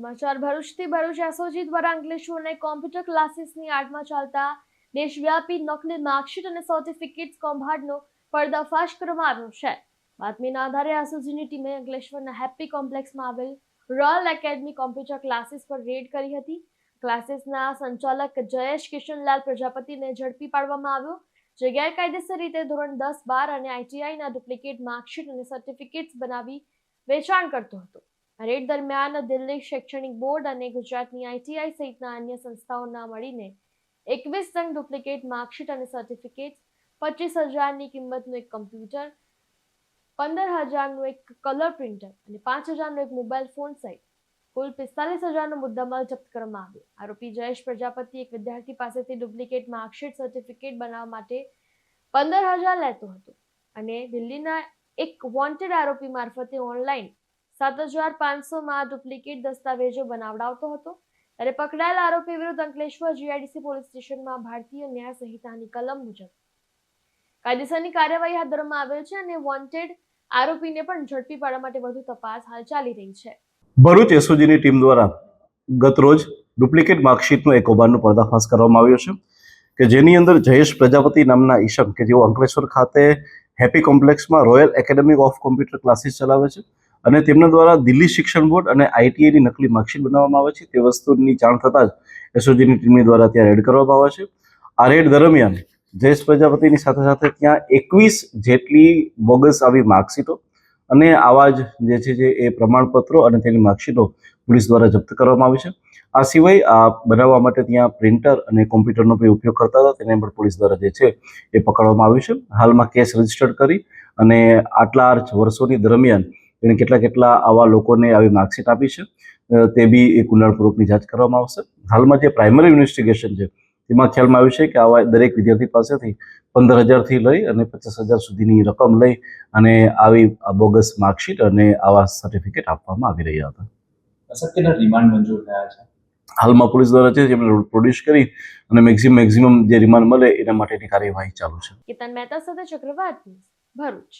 સમાચાર ભરૂચથી ભરૂચ એસઓજી દ્વારા અંકલેશ્વર અને કોમ્પ્યુટર ક્લાસીસની આડમાં ચાલતા દેશવ્યાપી નકલી માર્કશીટ અને સર્ટિફિકેટ્સ કૌભાંડનો પર્દાફાશ કરવામાં આવ્યો છે. બાતમીના આધારે એસઓજીની ટીમે અંકલેશ્વરના હેપ્પી કોમ્પ્લેક્સમાં આવેલ રોયલ એકેડમી કોમ્પ્યુટર ક્લાસીસ પર રેડ કરી હતી. ક્લાસીસના સંચાલક જયેશ કિશનલાલ પ્રજાપતિને ઝડપી પાડવામાં આવ્યો. જે ગેરકાયદેસર રીતે ધોરણ દસ બાર અને આઈટીઆઈના ડુપ્લિકેટ માર્કશીટ અને સર્ટિફિકેટ્સ બનાવી વેચાણ કરતો હતો. રેડ દરમિયાન દિલ્હી શૈક્ષણિક બોર્ડ અને ગુજરાતની આઈટીઆઈ સહિતના અન્ય સંસ્થાઓના મળીને એકવીસ નંગ ડુપ્લિકેટ માર્કશીટ અને સર્ટિફિકેટ, પચીસ હજારની કિંમતનું એક કમ્પ્યુટર, પંદર હજારનું એક કલર પ્રિન્ટર અને પાંચ હજારનો એક મોબાઈલ ફોન સહિત કુલ પિસ્તાલીસ હજારનો મુદ્દામાલ જપ્ત કરવામાં આવ્યો. આરોપી જયેશ પ્રજાપતિ એક વિદ્યાર્થી પાસેથી ડુપ્લિકેટ માર્કશીટ, સર્ટિફિકેટ બનાવવા માટે પંદર હજાર લેતો હતો અને દિલ્હીના એક વોન્ટેડ આરોપી મારફતે ઓનલાઈન સાત હજાર પાંચસોમાં ડુપ્લિકેટ દસ્તાવેજો બનાવડાવતો હતો. ત્યારે પકડાયેલ આરોપી વિરુદ્ધ અંકલેશ્વર જીઆઈડીસી પોલીસ સ્ટેશનમાં ભારતીય ન્યાય સંહિતાની કલમ મુજબ. કાયદેસરની કાર્યવાહી હાથ ધરવામાં આવેલ છે અને વોન્ટેડ આરોપીને પણ ઝડપી પાડવા માટે વધુ તપાસ હાલ ચાલી રહી છે. ભરૂચ એસઓજીની ટીમ દ્વારા ગતરોજ ડુપ્લિકેટ માર્કશીટનો એક કૌભાંડનો પર્દાફાશ કરવામાં આવ્યો છે કે જેની અંદર જયેશ પ્રજાપતિ નામના ઈશમ, કે જેઓ અંકલેશ્વર ખાતે happy કોમ્પ્લેક્સમાં royal academy of computer classes ચલાવે છે. અને તેમના દ્વારા દિલ્હી શિક્ષણ બોર્ડ અને આઈટીઆઈની નકલી માર્કશીટ બનાવવામાં આવે છે. તે વસ્તુની જાણ થતાં જ એસઓજીની ટીમની દ્વારા ત્યાં રેડ કરવામાં આવે છે. આ રેડ દરમિયાન જયેશ પ્રજાપતિની સાથે સાથે ત્યાં એકવીસ જેટલી બોગસ આવી માર્કશીટો અને આવા જ જે છે જે એ પ્રમાણપત્રો અને તેની માર્કશીટો પોલીસ દ્વારા જપ્ત કરવામાં આવી છે. આ સિવાય આ બનાવવા માટે ત્યાં પ્રિન્ટર અને કોમ્પ્યુટરનો પણ ઉપયોગ કરતા હતા. તેને પણ પોલીસ દ્વારા જે છે એ પકડવામાં આવ્યું છે. હાલમાં કેસ રજીસ્ટર્ડ કરી અને આટલા વર્ષોની દરમિયાન તેણે કેટલા કેટલા આવા લોકોને આવી માર્કશીટ આપી છે તે બી એક ઊંડાણપૂર્વકની જાંચ કરવામાં આવશે. હાલમાં જે પ્રાઇમરી ઇન્વેસ્ટિગેશન છે તેમાં ખ્યાલમાં આવ્યું છે કે આવા દરેક વિદ્યાર્થી પાસેથી પંદર હજારથી લઈ અને પચાસ હજાર સુધીની રકમ લઈ અને આવી આ બોગસ માર્કશીટ અને આવા સર્ટિફિકેટ આપવામાં આવી રહ્યા હતા. સર કેટલા રિમાન્ડ મંજૂર થયા છે? હાલમાં પોલીસ દ્વારા છે જેમણે પ્રોડ્યુસ કરી અને મેક્સિમમ મેક્સિમમ જે રિમાન્ડ મળે એના માટેની કાર્યવાહી ચાલુ છે. કેતન મહેતા સાથે ચક્રવાત ભરૂચ.